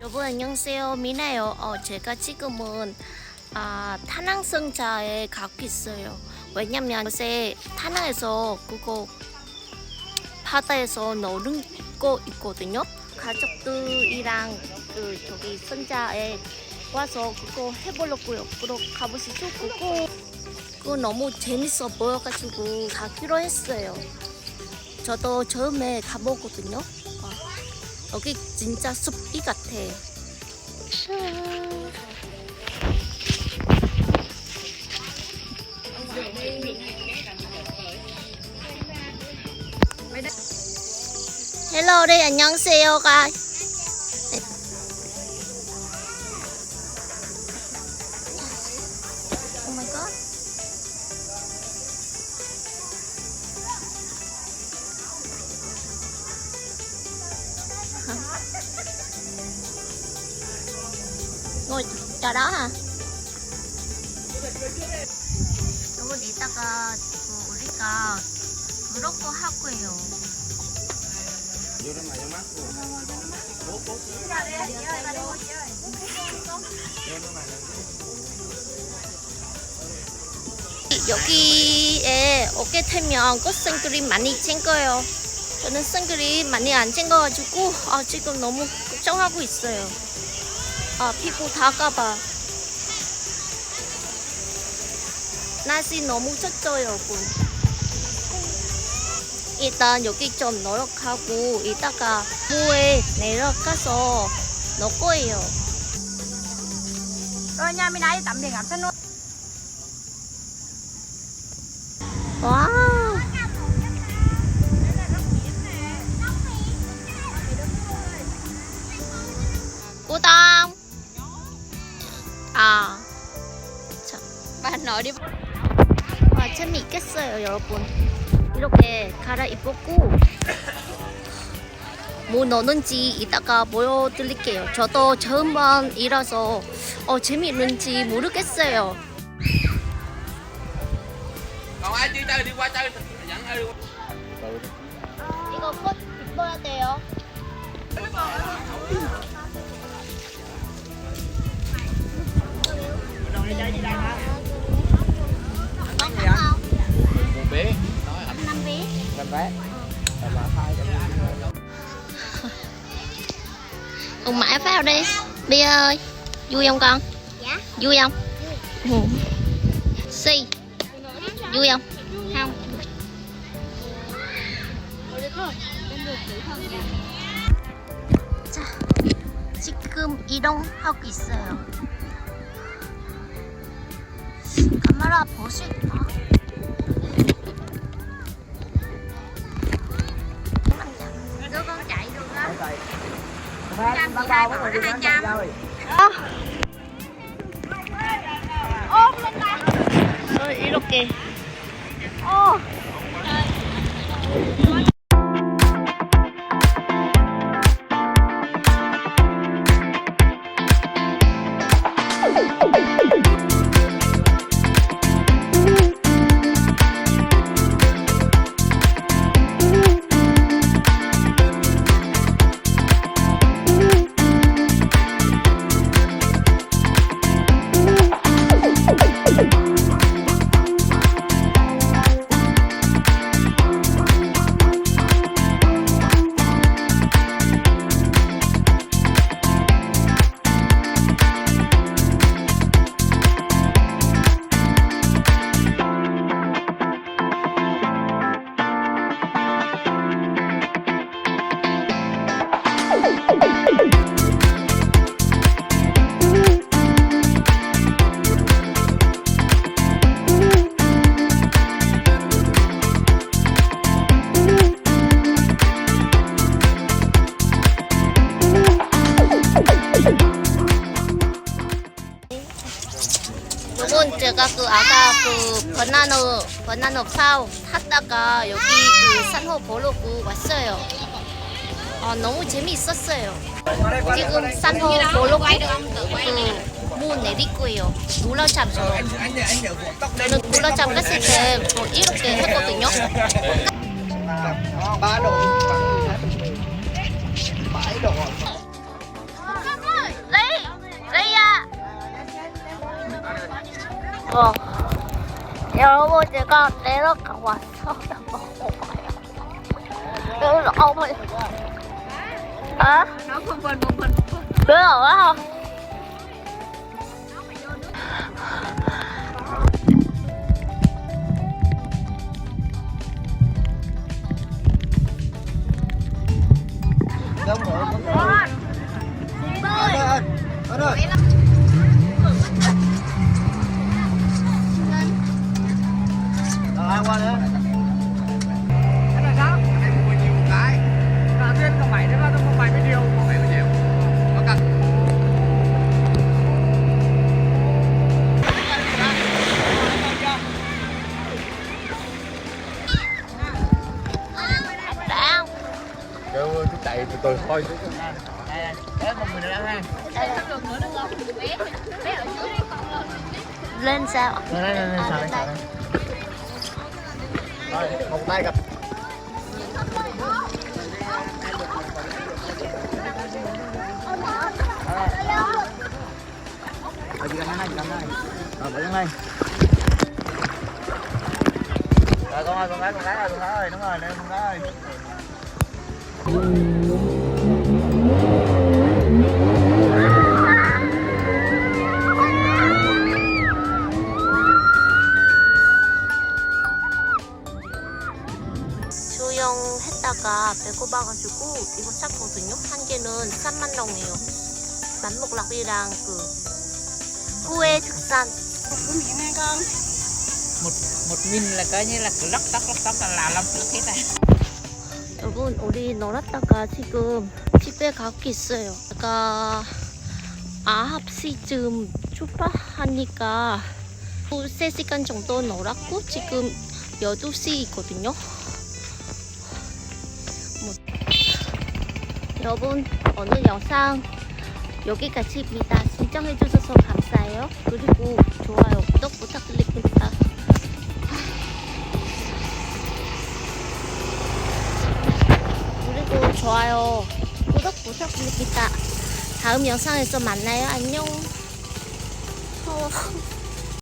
여러분 안녕하세요 미나요. 어, 제가 지금은 아, 타낭성자에 가고 있어요. 왜냐면 요새 타낭에서 그거 바다에서 노는 거 있거든요. 가족들이랑 그 저기 성자에 와서 그거 해보려고요. 그러 가보시죠. 그거 그거 너무 재밌어 보여가지고 가기로 했어요. 저도 처음에 가보거든요. 어, 여기 진짜 숲이 같아. 헬로 네 안녕하세요 가. Hả? 여러분 이따가 그 우리가 할 거예요. 여기에 오게 되면 꽃 선크림 많이 챙겨요. 저는 선크림 많이 안 챙겨가지고 아, 지금 너무 걱정하고 있어요. 아, 피부 다가봐. 날씨 너무 춥죠, 여러분. 일단 여기 좀 노력하고 이따가 무에 내려가서 넣을 거예요. Rồi nha, mình ai. Đi. 와, 재미있겠어요, 여러분. 이렇게 갈아입었고, 뭐 넣는지 이따가 보여드릴게요. 저도 처음번이라서 어, 재미있는지 모르겠어요. 이거 꽃 입어야 돼요. một vé rồi mà thay cho Con mãi vào đi. Bi ơi, vui không con? Dạ. Vui không? Si, vui không? Không. 자, 지금 이동하고 있어요. 카메라 보실까? Trăm chị hai bảo là 200. 어, 이렇게. 요건 제가 그 아까 그 바나나 바나나 파우 탔다가 여기 그 산호 보려고 왔어요. 아 너무 재미있었어요. 지금 산호 보려고 그무 거예요. 굴러잡처럼. 저는 굴러잡 갔을 때 뭐 이렇게 했거든요. 어. 여러분 제가 내려가 왔어요. 여러분 어머니. 아? nó phân vân phân vân 왜안 와? Đông rồi, đông rồi. Ơi ơi, ơi ơi. Rồi, kêu chú chạy từ từ thôi. Chú đây đây một người nữa ha lên sao? Lên lên lên sao lên sao rồi một tay gặp. Hãy subscribe cho kênh rồi con ơi con gái con gái ơi con gái ơi đúng rồi đây con gái ơi. 수영했다가 배고파가지고 이거 샀거든요. 한 개는 3만 원이에요. 만목락이랑 그 후회 특산. Một một min là coi như là cứ lóc tóc lóc tóc là là làm tự hết này. 여러분 우리 놀았다가 지금 집에 가고 있어요. 제가 9시쯤 출발하니까 3시간 정도 놀았고 지금 12시거든요. 뭐. 여러분 오늘 영상 여기까지입니다. 시청해주셔서 감사해요. 그리고 좋아요, 구독 부탁드립니다. 구독 부탁드립니다. 다음 영상에서 만나요. 안녕. 어.